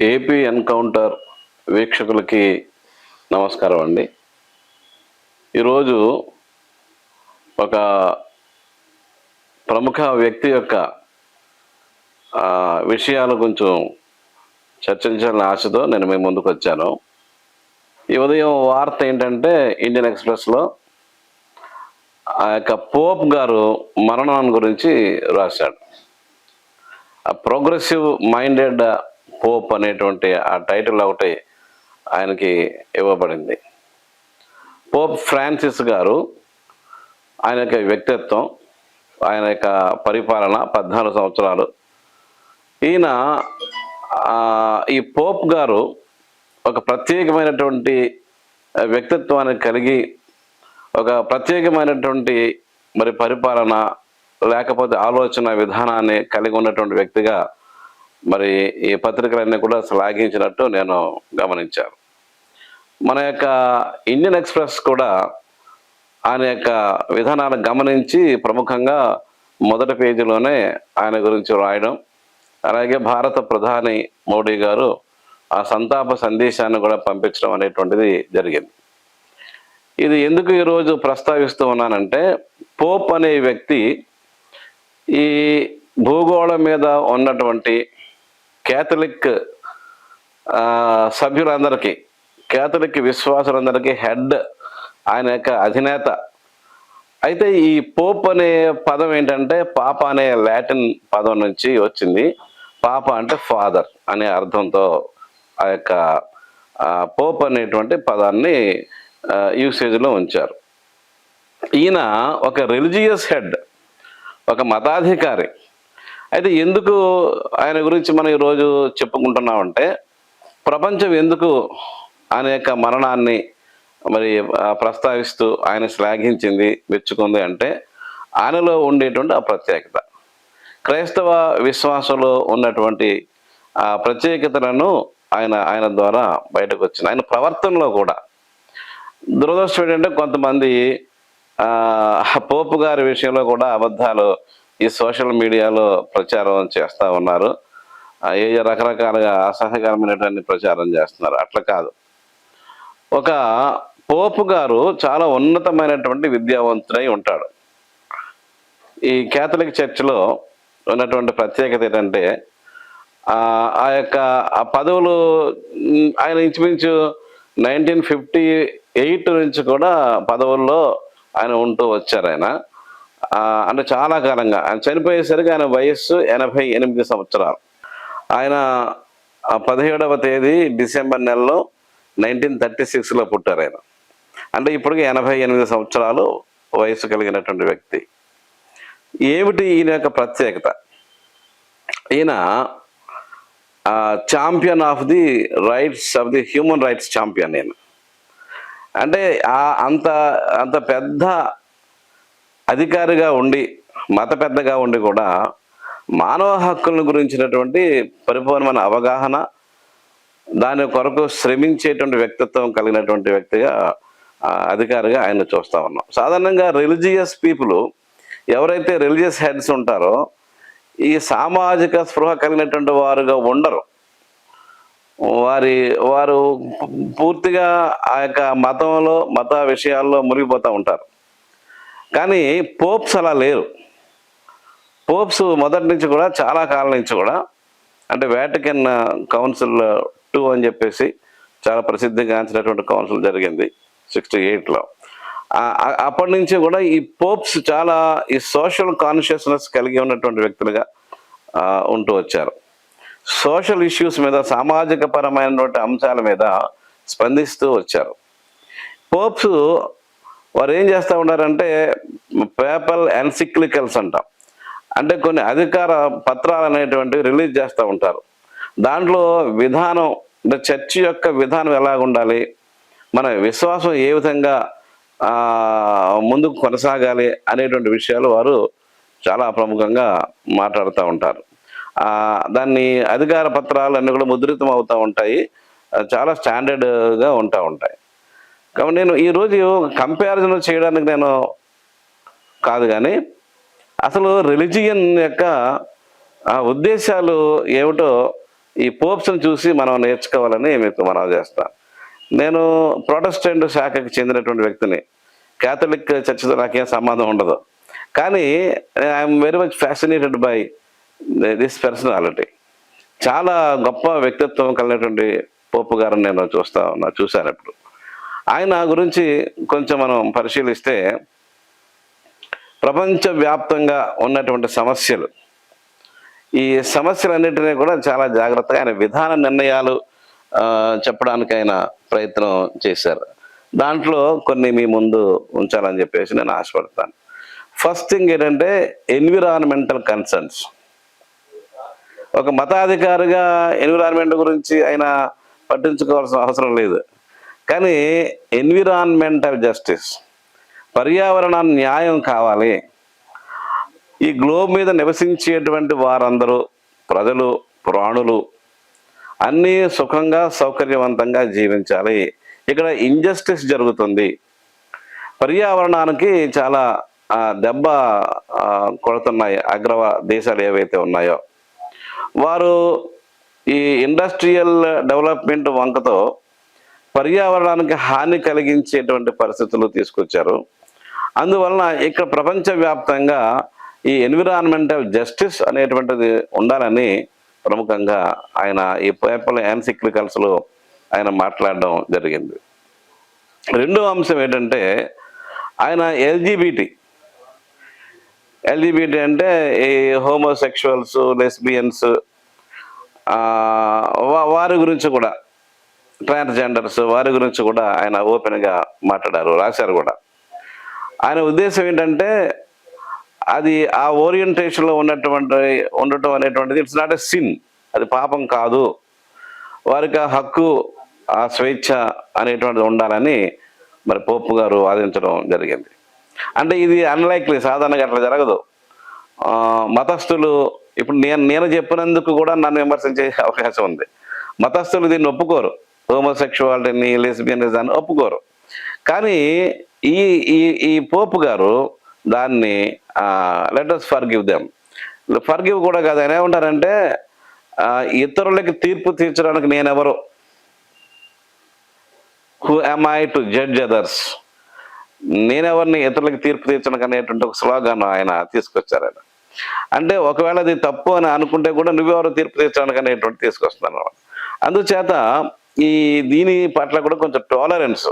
AP encounter వీక్షకులకి నమస్కారం అండి. ఈరోజు ఒక ప్రముఖ వ్యక్తి యొక్క విషయాలు కొంచెం చర్చించాలని ఆశతో నేను మీ ముందుకు వచ్చాను. ఈ ఉదయం వార్త ఏంటంటే ఇండియన్ ఎక్స్ప్రెస్లో ఆ యొక్క పోప్ గారు మరణం గురించి రాశాడు. ఆ ప్రోగ్రెసివ్ మైండెడ్ పోప్ అనేటువంటి ఆ టైటిల్ ఒకటి ఆయనకి ఇవ్వబడింది. పోప్ ఫ్రాన్సిస్ గారు ఆయన యొక్క వ్యక్తిత్వం ఆయన యొక్క పరిపాలన పద్నాలుగు సంవత్సరాలు. ఈయన ఈ పోప్ గారు ఒక ప్రత్యేకమైనటువంటి వ్యక్తిత్వాన్ని కలిగి ఒక ప్రత్యేకమైనటువంటి మరి పరిపాలన లేకపోతే ఆలోచన విధానాన్ని కలిగి ఉన్నటువంటి వ్యక్తిగా మరి ఈ పత్రికలన్నీ కూడా శ్లాఘించినట్టు నేను గమనించాను. మన యొక్క ఇండియన్ ఎక్స్ప్రెస్ కూడా ఆయన యొక్క విధానాన్ని గమనించి ప్రముఖంగా మొదటి పేజీలోనే ఆయన గురించి రాయడం అలాగే భారత ప్రధాని మోడీ గారు ఆ సంతాప సందేశాన్ని కూడా పంపించడం అనేటువంటిది జరిగింది. ఇది ఎందుకు ఈరోజు ప్రస్తావిస్తూ ఉన్నానంటే పోప్ అనే వ్యక్తి ఈ భూగోళం మీద ఉన్నటువంటి క్యాథలిక్ సభ్యులందరికీ క్యాథలిక్ విశ్వాసులందరికీ హెడ్ ఆయన యొక్క అధినేత. అయితే ఈ పోప్ అనే పదం ఏంటంటే పాప అనే లాటిన్ పదం నుంచి వచ్చింది. పాప అంటే ఫాదర్ అనే అర్థంతో ఆ యొక్క పోప్ అనేటువంటి పదాన్ని యూసేజ్లో ఉంచారు. ఈయన ఒక రిలీజియస్ హెడ్ ఒక మతాధికారి. అయితే ఎందుకు ఆయన గురించి మనం ఈరోజు చెప్పుకుంటున్నామంటే ప్రపంచం ఎందుకు ఆయన యొక్క మరణాన్ని మరి ప్రస్తావిస్తూ ఆయన శ్లాఘించింది మెచ్చుకుంది అంటే ఆయనలో ఉండేటువంటి ఆ ప్రత్యేకత. క్రైస్తవ విశ్వాసంలో ఉన్నటువంటి ఆ ప్రత్యేకతలను ఆయన ఆయన ద్వారా బయటకు వచ్చింది. ఆయన ప్రవర్తనలో కూడా. దురదృష్టం ఏంటంటే కొంతమంది పోపు గారి విషయంలో కూడా అబద్ధాలు ఈ సోషల్ మీడియాలో ప్రచారం చేస్తూ ఉన్నారు. ఏ రకరకాలుగా అసహ్యకరమైనటువంటి ప్రచారం చేస్తున్నారు? అట్లా కాదు. ఒక పోపు గారు చాలా ఉన్నతమైనటువంటి విద్యావంతుడై ఉంటాడు. ఈ కేథలిక్ చర్చిలో ఉన్నటువంటి ప్రత్యేకత ఏంటంటే ఆ యొక్క ఆ పదవులు ఆయన ఇంచుమించు నైన్టీన్ ఫిఫ్టీ ఎయిట్ నుంచి కూడా పదవుల్లో ఆయన ఉంటూ వచ్చారు ఆయన. అంటే చాలా కాలంగా. ఆయన చనిపోయేసరికి ఆయన వయస్సు ఎనభై ఎనిమిది సంవత్సరాలు. ఆయన పదిహేడవ తేదీ డిసెంబర్ నెలలో నైన్టీన్ థర్టీ సిక్స్లో పుట్టారు ఆయన. అంటే ఇప్పటికి ఎనభై ఎనిమిది సంవత్సరాలు వయసు కలిగినటువంటి వ్యక్తి. ఏమిటి ఈయన యొక్క ప్రత్యేకత? ఈయన champion of the rights of the human rights champion నేను అంటే అంత అంత పెద్ద అధికారిగా ఉండి మత పెద్దగా ఉండి కూడా మానవ హక్కులను గురించినటువంటి పరిపూర్ణమైన అవగాహన దాని కొరకు శ్రమించేటువంటి వ్యక్తిత్వం కలిగినటువంటి వ్యక్తిగా అధికారిగా ఆయన చూస్తా ఉన్నాం. సాధారణంగా రిలీజియస్ పీపుల్ ఎవరైతే రిలీజియస్ హెడ్స్ ఉంటారో ఈ సామాజిక స్పృహ కలిగినటువంటి వారుగా ఉండరు. వారి వారు పూర్తిగా ఆ యొక్క మతంలో మత విషయాల్లో మునిగిపోతూ ఉంటారు. కానీ పోప్స్ అలా లేరు. పోప్స్ మొదటి నుంచి కూడా చాలా కాలం నుంచి కూడా అంటే వ్యాటికన్ కౌన్సిల్ టూ అని చెప్పేసి చాలా ప్రసిద్ధిగాంచినటువంటి కౌన్సిల్ జరిగింది సిక్స్టీ ఎయిట్లో. అప్పటి నుంచి కూడా ఈ పోప్స్ చాలా ఈ సోషల్ కాన్షియస్నెస్ కలిగి ఉన్నటువంటి వ్యక్తులుగా ఉంటూ వచ్చారు. సోషల్ ఇష్యూస్ మీద సామాజిక పరమైనటువంటి అంశాల మీద స్పందిస్తూ వచ్చారు. పోప్స్ వారు ఏం చేస్తూ ఉన్నారంటే పేపర్ ఎన్సిక్లికల్స్ అంటాం. అంటే కొన్ని అధికార పత్రాలు అనేటువంటివి రిలీజ్ చేస్తూ ఉంటారు. దాంట్లో విధానం అంటే చర్చ్ యొక్క విధానం ఎలా ఉండాలి మన విశ్వాసం ఏ విధంగా ముందుకు కొనసాగాలి అనేటువంటి విషయాలు వారు చాలా ప్రముఖంగా మాట్లాడుతూ ఉంటారు. దాన్ని అధికార పత్రాలు అన్నీ కూడా ముద్రితం అవుతూ ఉంటాయి. చాలా స్టాండర్డ్గా ఉంటా ఉంటాయి. కాబట్టి నేను ఈరోజు కంపారిజన్ చేయడానికి నేను కాదు కానీ అసలు రిలిజియన్ యొక్క ఆ ఉద్దేశాలు ఏమిటో ఈ పోప్స్ని చూసి మనం నేర్చుకోవాలని మీకు మనం చేస్తాను నేను ప్రొటెస్టెంట్ శాఖకి చెందినటువంటి వ్యక్తిని. క్యాథలిక్ చర్చితో నాకేం సంబంధం ఉండదు. కానీ I'm very much fascinated by this personality చాలా గొప్ప వ్యక్తిత్వం కలిగినటువంటి పోపు గారిని నేను చూస్తా ఉన్నా చూశాను ఇప్పుడు ఆయన గురించి కొంచెం మనం పరిశీలిస్తే ప్రపంచవ్యాప్తంగా ఉన్నటువంటి సమస్యలు ఈ సమస్యలన్నింటినీ కూడా చాలా జాగ్రత్తగా ఆయన విధాన నిర్ణయాలు చెప్పడానికి ఆయన ప్రయత్నం చేశారు. దాంట్లో కొన్ని మీ ముందు ఉంచాలని చెప్పేసి నేను ఆశపడతాను. ఫస్ట్ థింగ్ ఏంటంటే ఎన్విరాన్మెంటల్ కన్సర్న్స్ ఒక మతాధికారిగా ఎన్విరాన్మెంట్ గురించి ఆయన పట్టించుకోవాల్సిన అవసరం లేదు. కానీ ఎన్విరాన్మెంటల్ జస్టిస్ పర్యావరణ న్యాయం కావాలి. ఈ గ్లోబ్ మీద నివసించేటువంటి వారందరూ ప్రజలు ప్రాణులు అన్నీ సుఖంగా సౌకర్యవంతంగా జీవించాలి. ఇక్కడ ఇంజస్టిస్ జరుగుతుంది. పర్యావరణానికి చాలా దెబ్బ కొడుతున్నాయి అగ్రవ దేశాలు ఏవైతే ఉన్నాయో. వారు ఈ ఇండస్ట్రియల్ డెవలప్మెంట్ వంకతో పర్యావరణానికి హాని కలిగించేటువంటి పరిస్థితులు తీసుకొచ్చారు. అందువలన ఇక్కడ ప్రపంచవ్యాప్తంగా ఈ ఎన్విరాన్మెంటల్ జస్టిస్ అనేటువంటిది ఉండాలని ప్రముఖంగా ఆయన ఈ పేపర్ ఎన్సిక్లికల్స్లో ఆయన మాట్లాడడం జరిగింది. రెండో అంశం ఏంటంటే ఆయన ఎల్జీబీటీ. ఎల్జీబీటీ అంటే ఈ హోమోసెక్షువల్స్ లెస్బియన్స్ వారి గురించి కూడా ట్రాన్స్జెండర్స్ వారి గురించి కూడా ఆయన ఓపెన్గా మాట్లాడారు రాశారు కూడా. ఆయన ఉద్దేశం ఏంటంటే అది ఆ ఓరియంటేషన్లో ఉన్నటువంటి ఉండటం అనేటువంటిది ఇట్స్ నాట్ ఎ సిన్ అది పాపం కాదు. వారికి ఆ హక్కు ఆ స్వేచ్ఛ అనేటువంటిది ఉండాలని మరి పోపు గారు వాదించడం జరిగింది. అంటే ఇది అన్లైక్లీ సాధారణంగా అట్లా జరగదు. మతస్థులు ఇప్పుడు నేను నేను చెప్పినందుకు కూడా నన్ను విమర్శించే అవకాశం ఉంది. మతస్థులు దీన్ని ఒప్పుకోరు. హోమోసెక్షువాలిటీని లెస్బియనిజాన్ని ఒప్పుకోరు. కానీ ఈ ఈ ఈ పోపు గారు దాన్ని let us forgive them. Forgive కూడా కాదు ఆయన ఏమంటారంటే ఇతరులకి తీర్పు తీర్చడానికి నేనెవరు? Who am I to judge others నేనెవరిని ఇతరులకి తీర్పు తీర్చడానికి అనేటువంటి ఒక స్లోగాన్ ఆయన తీసుకొచ్చారు ఆయన. అంటే ఒకవేళ అది తప్పు అని అనుకుంటే కూడా నువ్వెవరు తీర్పు తీర్చడానికి అనేటువంటి తీసుకొస్తున్నాను. అందుచేత ఈ దీని పట్ల కూడా కొంచెం టాలరెన్స్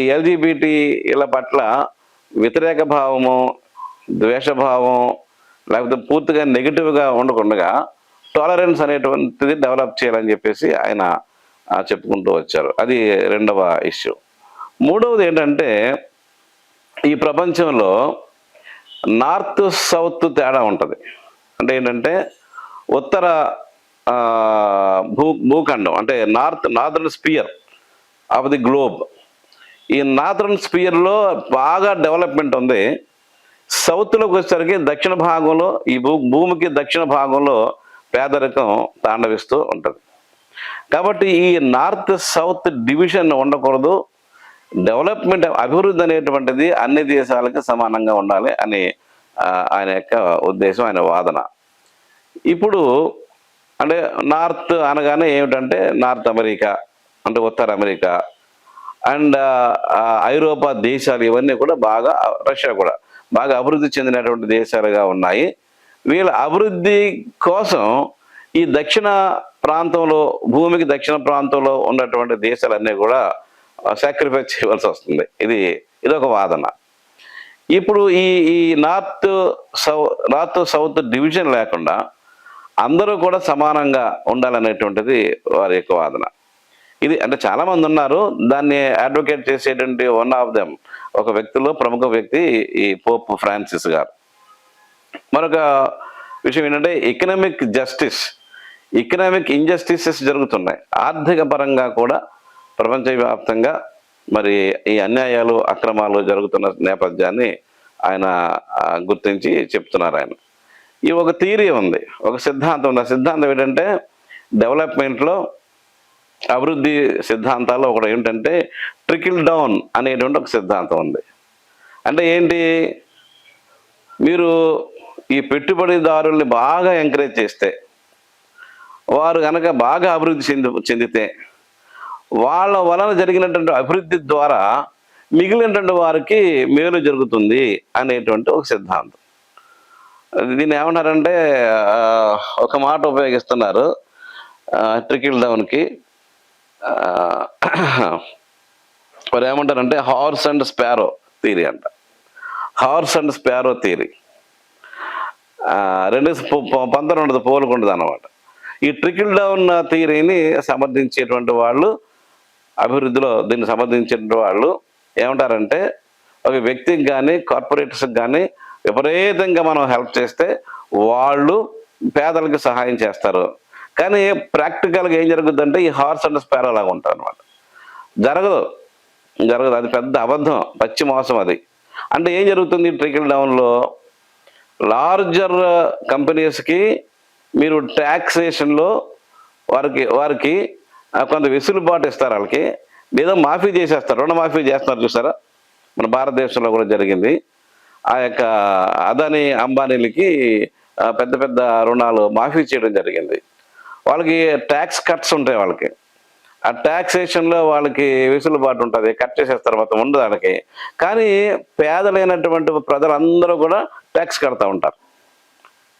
ఈ ఎల్జీబీటీల పట్ల వ్యతిరేక భావము ద్వేషభావం లేకపోతే పూర్తిగా నెగిటివ్గా ఉండకుండా టాలరెన్స్ అనేటువంటిది డెవలప్ చేయాలని చెప్పేసి ఆయన చెప్పుకుంటూ వచ్చారు. అది రెండవ ఇష్యూ మూడవది ఏంటంటే ఈ ప్రపంచంలో నార్త్ సౌత్ తేడా ఉంటుంది. అంటే ఏంటంటే ఉత్తర భూ భూఖండం అంటే north northern sphere of the globe. ఈ నార్దర్న్ స్పియర్లో బాగా డెవలప్మెంట్ ఉంది. సౌత్లోకి వచ్చేసరికి దక్షిణ భాగంలో ఈ భూ భూమికి దక్షిణ భాగంలో పేదరికం తాండవిస్తూ ఉంటుంది. కాబట్టి ఈ నార్త్ సౌత్ డివిజన్ ఉండకూడదు. డెవలప్మెంట్ అభివృద్ధి అనేటువంటిది అన్ని దేశాలకి సమానంగా ఉండాలి అని ఆయన యొక్క ఉద్దేశం ఆయన వాదన. ఇప్పుడు అంటే నార్త్ అనగానే ఏమిటంటే నార్త్ అమెరికా అంటే ఉత్తర అమెరికా. అండ్ ఐరోపా దేశాలు ఇవన్నీ కూడా బాగా రష్యా కూడా బాగా అభివృద్ధి చెందినటువంటి దేశాలుగా ఉన్నాయి. వీళ్ళ అభివృద్ధి కోసం ఈ దక్షిణ ప్రాంతంలో భూమికి దక్షిణ ప్రాంతంలో ఉన్నటువంటి దేశాలన్నీ కూడా సాక్రిఫైస్ చేయవలసి వస్తుంది. ఇది ఇదొక వాదన. ఇప్పుడు ఈ ఈ నార్త్ సౌ నార్త్ సౌత్ డివిజన్ లేకుండా అందరూ కూడా సమానంగా ఉండాలనేటువంటిది వారి యొక్క వాదన. ఇది అంటే చాలామంది ఉన్నారు దాన్ని అడ్వకేట్ చేసేటువంటి వన్ ఆఫ్ దెమ్ ఒక వ్యక్తిలో ప్రముఖ వ్యక్తి ఈ పోప్ ఫ్రాన్సిస్ గారు. మరొక విషయం ఏంటంటే ఎకనామిక్ జస్టిస్ ఎకనామిక్ ఇంజస్టిసెస్ జరుగుతున్నాయి. ఆర్థిక పరంగా కూడా ప్రపంచవ్యాప్తంగా మరి ఈ అన్యాయాలు అక్రమాలు జరుగుతున్న నేపథ్యాన్ని ఆయన గుర్తించి చెప్తున్నారు ఆయన. ఈ ఒక థియరీ ఉంది ఒక సిద్ధాంతం ఉంది. ఆ సిద్ధాంతం ఏంటంటే డెవలప్మెంట్లో అభివృద్ధి సిద్ధాంతాల్లో ఒకటి ఏంటంటే ట్రికిల్ డౌన్ అనేటువంటి ఒక సిద్ధాంతం ఉంది. అంటే ఏంటి? మీరు ఈ పెట్టుబడిదారుల్ని బాగా ఎంకరేజ్ చేస్తే వారు కనుక బాగా అభివృద్ధి చెంది చెందితే వాళ్ళ వలన జరిగినటువంటి అభివృద్ధి ద్వారా మిగిలినటువంటి వారికి మేలు జరుగుతుంది అనేటువంటి ఒక సిద్ధాంతం. దీన్ని ఏమంటారంటే ఒక మాట ఉపయోగిస్తున్నారు ట్రికిల్ డౌన్కి మరి ఏమంటారంటే హార్స్ అండ్ స్పారో థీరీ అంట. హార్స్ అండ్ స్పారో థీరీ రెండు పంతొమ్మిది పొ- ఉండదు అనమాట ఈ ట్రికిల్ డౌన్ థియరీని సమర్థించేటువంటి వాళ్ళు అభివృద్ధిలో దీన్ని సమర్థించేటువంటి వాళ్ళు ఏమంటారంటే ఒక వ్యక్తికి కానీ కార్పొరేటర్స్కి కానీ విపరీతంగా మనం హెల్ప్ చేస్తే వాళ్ళు పేదలకు సహాయం చేస్తారు. కానీ ప్రాక్టికల్గా ఏం జరుగుతుందంటే ఈ హార్స్ అండ్ స్పేరో లాగా ఉంటారు అనమాట జరగదు. జరగదు. అది పెద్ద అబద్ధం. పచ్చి మోసం అది. అంటే ఏం జరుగుతుంది ట్రికిల్ డౌన్లో? లార్జర్ కంపెనీస్కి మీరు ట్యాక్సేషన్లో వారికి వారికి కొంత వెసులుబాటు ఇస్తారు వాళ్ళకి. లేదా మాఫీ చేసేస్తారు. రుణమాఫీ చేస్తున్నారు చూసారా? మన భారతదేశంలో కూడా జరిగింది. ఆ యొక్క అదాని అంబానీలకి పెద్ద పెద్ద రుణాలు మాఫీ చేయడం జరిగింది. వాళ్ళకి ట్యాక్స్ కట్స్ ఉంటాయి వాళ్ళకి. ఆ ట్యాక్సేషన్లో వాళ్ళకి వెసులుబాటు ఉంటుంది కట్ చేసేస్తారు మొత్తం ఉండదు వాళ్ళకి కానీ పేదలైనటువంటి ప్రజలందరూ కూడా ట్యాక్స్ కడతా ఉంటారు.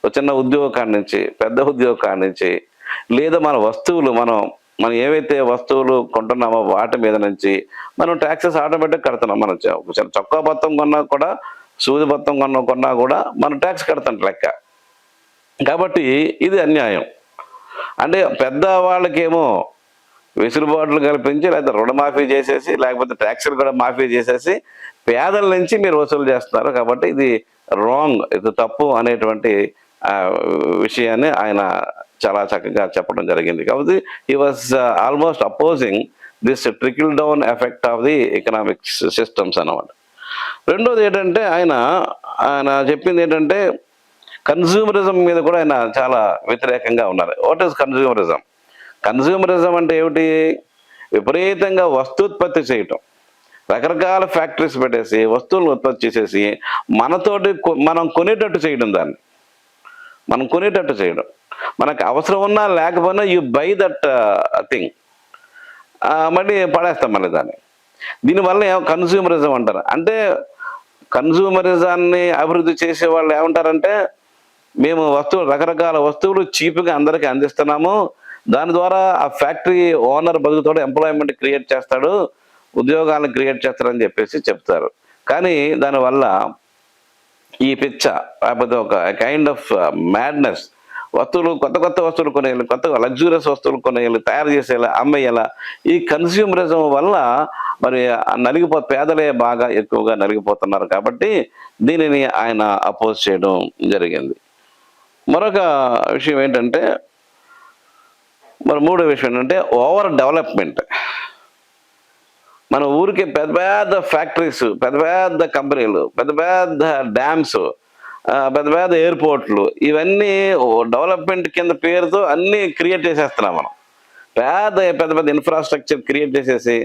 ఒక చిన్న ఉద్యోగం నుంచి పెద్ద ఉద్యోగం నుంచి లేదా మన వస్తువులు మనం మనం ఏవైతే వస్తువులు కొంటున్నామో వాటి మీద నుంచి మనం ట్యాక్సెస్ ఆటోమేటిక్ కడుతున్నాం. మనం చిన్న చొక్కా బత్తం కొన్నా కూడా సూది మొత్తం కొన్న కొన్నా కూడా మనం ట్యాక్స్ కడతాం లెక్క. కాబట్టి ఇది అన్యాయం. అంటే పెద్ద వాళ్ళకేమో వెసులుబాట్లు కల్పించి లేకపోతే రుణమాఫీ చేసేసి లేకపోతే ట్యాక్సులు కూడా మాఫీ చేసేసి పేదల నుంచి మీరు వసూలు చేస్తున్నారు కాబట్టి ఇది రాంగ్ ఇది తప్పు అనేటువంటి విషయాన్ని ఆయన చాలా చక్కగా చెప్పడం జరిగింది. కాబట్టి ఈ was almost opposing this trickle down effect of the economic systems అన్నమాట. రెండోది ఏంటంటే ఆయన ఆయన చెప్పింది ఏంటంటే కన్జ్యూమరిజం మీద కూడా ఆయన చాలా వ్యతిరేకంగా ఉన్నారు. వాట్ ఈస్ కన్జ్యూమరిజం కన్జ్యూమరిజం అంటే ఏమిటి? విపరీతంగా వస్తుత్పత్తి చేయటం. రకరకాల ఫ్యాక్టరీస్ పెట్టేసి వస్తువులను ఉత్పత్తి చేసేసి మనతోటి మనం కొనేటట్టు చేయడం దాన్ని. మనం కొనేటట్టు చేయడం. మనకు అవసరం ఉన్నా లేకపోయినా యు బై దట్ థింగ్ మళ్ళీ పడేస్తాం మళ్ళీ దాన్ని. దీనివల్ల కన్స్యూమరిజం అంటారు. అంటే కన్జ్యూమరిజాన్ని అభివృద్ధి చేసే వాళ్ళు ఏమంటారంటే మేము వస్తువులు రకరకాల వస్తువులు చీప్గా అందరికీ అందిస్తున్నాము. దాని ద్వారా ఆ ఫ్యాక్టరీ ఓనర్ బతుకుతాడు ఎంప్లాయ్మెంట్ క్రియేట్ చేస్తాడు ఉద్యోగాలను క్రియేట్ చేస్తాడని చెప్పేసి చెప్తారు. కానీ దానివల్ల ఈ పిచ్చ లేకపోతే ఒక కైండ్ ఆఫ్ మ్యాడ్నెస్ వస్తువులు కొత్త కొత్త వస్తువులు కొనేయాలి కొత్త లగ్జూరియస్ వస్తువులు కొనేయాలి తయారు చేసేయాలి అమ్మేయాలి ఈ కన్స్యూమరిజం వల్ల మరి నలిగిపో పేదలే బాగా ఎక్కువగా నలిగిపోతున్నారు కాబట్టి దీనిని ఆయన అపోజ్ చేయడం జరిగింది. మరొక విషయం ఏంటంటే మరి మూడో విషయం ఏంటంటే ఓవర్ డెవలప్మెంట్. మన ఊరికి పెద్ద పెద్ద ఫ్యాక్టరీస్ పెద్ద పెద్ద కంపెనీలు పెద్ద పెద్ద డ్యామ్స్ పెద్ద పెద్ద ఎయిర్పోర్ట్లు ఇవన్నీ డెవలప్మెంట్ కింద పేరుతో అన్నీ క్రియేట్ చేసేస్తున్నాం మనం. పెద్ద పెద్ద పెద్ద ఇన్ఫ్రాస్ట్రక్చర్ క్రియేట్ చేసేసి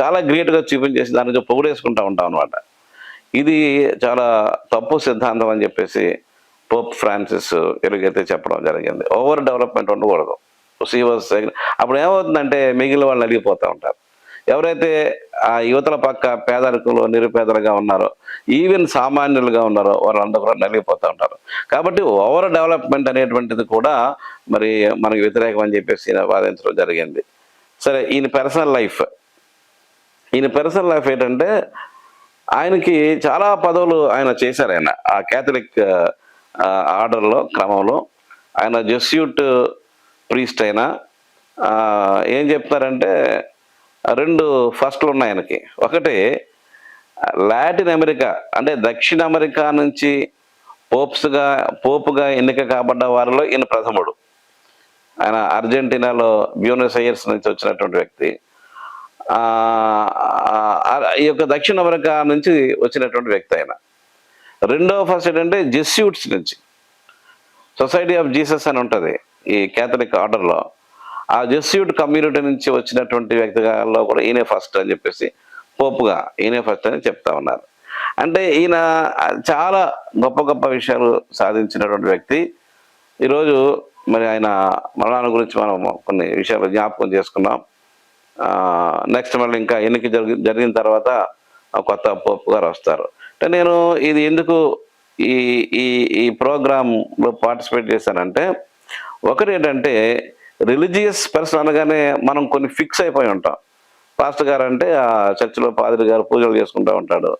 చాలా గ్రేట్గా చూపించేసి దాని నుంచి పొగుడేసుకుంటూ ఉంటాం అనమాట ఇది చాలా తప్పు సిద్ధాంతం అని చెప్పేసి పోప్ ఫ్రాన్సిస్ ఎలుగైతే చెప్పడం జరిగింది. ఓవర్ డెవలప్మెంట్ ఉండకూడదు. సీవర్స్ అప్పుడు ఏమవుతుందంటే మిగిలిన వాళ్ళు అడిగిపోతూ ఉంటారు. ఎవరైతే ఆ యువతల పక్క పేదరికంలో నిరుపేదలుగా ఉన్నారో ఈవెన్ సామాన్యులుగా ఉన్నారో వాళ్ళందరూ కూడా నలిగిపోతూ ఉంటారు. కాబట్టి ఓవర్ డెవలప్మెంట్ అనేటువంటిది కూడా మరి మనకు వ్యతిరేకం అని చెప్పేసి వాదించడం జరిగింది. సరే ఈయన పర్సనల్ లైఫ్ ఈయన పర్సనల్ లైఫ్ ఏంటంటే ఆయనకి చాలా పదవులు ఆయన చేశారు ఆయన. ఆ క్యాథలిక్ ఆర్డర్లో క్రమంలో. ఆయన జెస్యూట్ ప్రీస్ట్ అయినా ఏం చెప్తారంటే రెండు ఫస్ట్లు ఉన్నాయి ఆయనకి. ఒకటి లాటిన్ అమెరికా అంటే దక్షిణ అమెరికా నుంచి పోప్స్గా పోపుగా ఎన్నిక కాబడ్డ వారిలో ఈయన ప్రథముడు. ఆయన అర్జెంటీనాలో బ్యూనస్ అయ్యర్స్ నుంచి వచ్చినటువంటి వ్యక్తి. ఈ యొక్క దక్షిణ అమెరికా నుంచి వచ్చినటువంటి వ్యక్తి ఆయన. రెండవ ఫస్ట్ ఏంటంటే జెస్యూట్స్ నుంచి. సొసైటీ ఆఫ్ జీసస్ అని ఉంటుంది ఈ క్యాథలిక్ ఆర్డర్లో. ఆ జెస్యూట్ కమ్యూనిటీ నుంచి వచ్చినటువంటి వ్యక్తిలో కూడా ఈయనే ఫస్ట్ అని చెప్పేసి పోపుగా ఈయనే ఫస్ట్ అని చెప్తా ఉన్నారు. అంటే ఈయన చాలా గొప్ప గొప్ప విషయాలు సాధించినటువంటి వ్యక్తి. ఈరోజు మరి ఆయన మరణాల గురించి మనం కొన్ని విషయాలు జ్ఞాపకం చేసుకున్నాం. నెక్స్ట్ మళ్ళీ ఇంకా ఎన్నిక జరిగి జరిగిన తర్వాత ఆ కొత్త పోపు గారు వస్తారు. అంటే నేను ఇది ఎందుకు ఈ ఈ ఈ ప్రోగ్రాంలో పార్టిసిపేట్ చేశానంటే ఒకటి ఏంటంటే రిలీజియస్ పర్సన్ అనగానే మనం కొన్ని ఫిక్స్ అయిపోయి ఉంటాం. పాస్టర్ గారు అంటే ఆ చర్చిలో పాదిరి గారు పూజలు చేసుకుంటూ ఉంటాడు.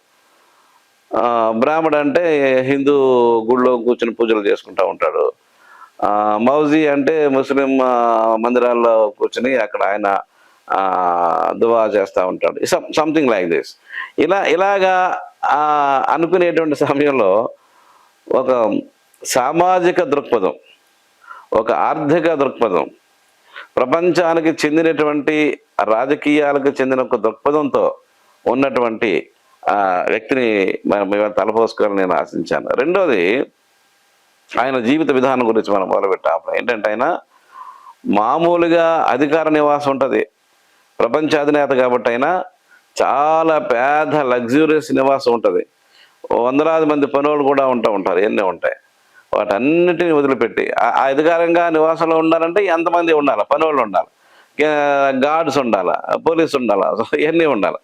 బ్రాహ్మడు అంటే హిందూ గుళ్ళో కూర్చుని పూజలు చేసుకుంటూ ఉంటాడు. మౌజీ అంటే ముస్లిం మందిరాల్లో కూర్చుని అక్కడ ఆయన దువా చేస్తూ ఉంటాడు. సంథింగ్ లైక్ దిస్ ఇలా ఇలాగా అనుకునేటువంటి సమయంలో ఒక సామాజిక దృక్పథం ఒక ఆర్థిక దృక్పథం ప్రపంచానికి చెందినటువంటి రాజకీయాలకు చెందిన ఒక దృక్పథంతో ఉన్నటువంటి వ్యక్తిని మనం తలపోసుకోవాలని నేను ఆశించాను. రెండోది ఆయన జీవిత విధానం గురించి మనం మొదలుపెట్టాం. ఏంటంటే ఆయన మామూలుగా అధికార నివాసం ఉంటుంది. ప్రపంచ అధినేత కాబట్టి అయినా చాలా పేద లగ్జూరియస్ నివాసం ఉంటుంది. వందలాది మంది పనులు కూడా ఉంటూ ఉంటారు ఎన్ని ఉంటాయి. వాటన్నిటిని వదిలిపెట్టి ఆ- అధికారంగా నివాసంలో ఉండాలంటే ఎంతమంది ఉండాలి? పనులు ఉండాలి. గార్డ్స్ ఉండాలి పోలీస్ ఉండాలి ఇవన్నీ ఉండాలి.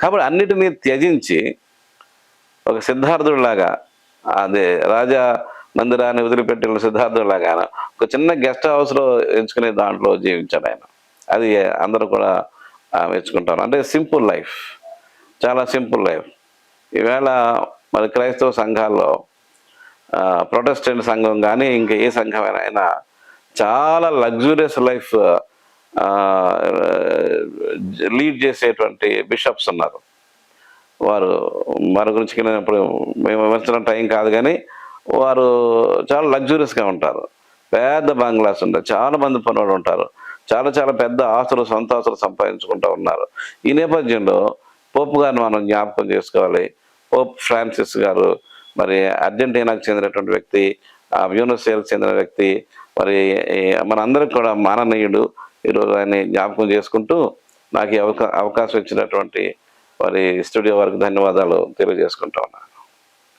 కాబట్టి అన్నిటినీ త్యజించి ఒక సిద్ధార్థుడిలాగా అదే రాజా మందిరాన్ని వదిలిపెట్టిన సిద్ధార్థులా ఆయన. ఒక చిన్న గెస్ట్ హౌస్లో ఎంచుకునే దాంట్లో జీవించాడు ఆయన. అది అందరూ కూడా మెచ్చుకుంటారు. అంటే సింపుల్ లైఫ్. చాలా సింపుల్ లైఫ్. ఈవేళ మరి క్రైస్తవ సంఘాల్లో ప్రొటెస్టెంట్ సంఘం కానీ ఇంకా ఏ సంఘమైనా అయినా చాలా లగ్జూరియస్ లైఫ్ లీడ్ చేసేటువంటి బిషప్స్ ఉన్నారు. వారు వారి గురించి వెళ్ళినప్పుడు మేము విమర్శించడం టైం కాదు కానీ వారు చాలా లగ్జూరియస్గా ఉంటారు. పెద్ద బంగ్లాస్ ఉంటాయి చాలా మంది పనులు ఉంటారు. చాలా చాలా పెద్ద ఆస్తులు సొంత ఆస్తులు సంపాదించుకుంటూ ఉన్నారు. ఈ నేపథ్యంలో పోపు గారిని మనం జ్ఞాపకం చేసుకోవాలి. పోప్ ఫ్రాన్సిస్ గారు మరి అర్జెంటీనాకు చెందినటువంటి వ్యక్తి ఆ యూనివర్సిటీకి చెందిన వ్యక్తి మరి మనందరికి కూడా మాననీయుడు. ఈరోజు ఆయన్ని జ్ఞాపకం చేసుకుంటూ నాకు ఈ అవకా అవకాశం ఇచ్చినటువంటి మరి స్టూడియో వారికి ధన్యవాదాలు తెలియజేసుకుంటా ఉన్నా.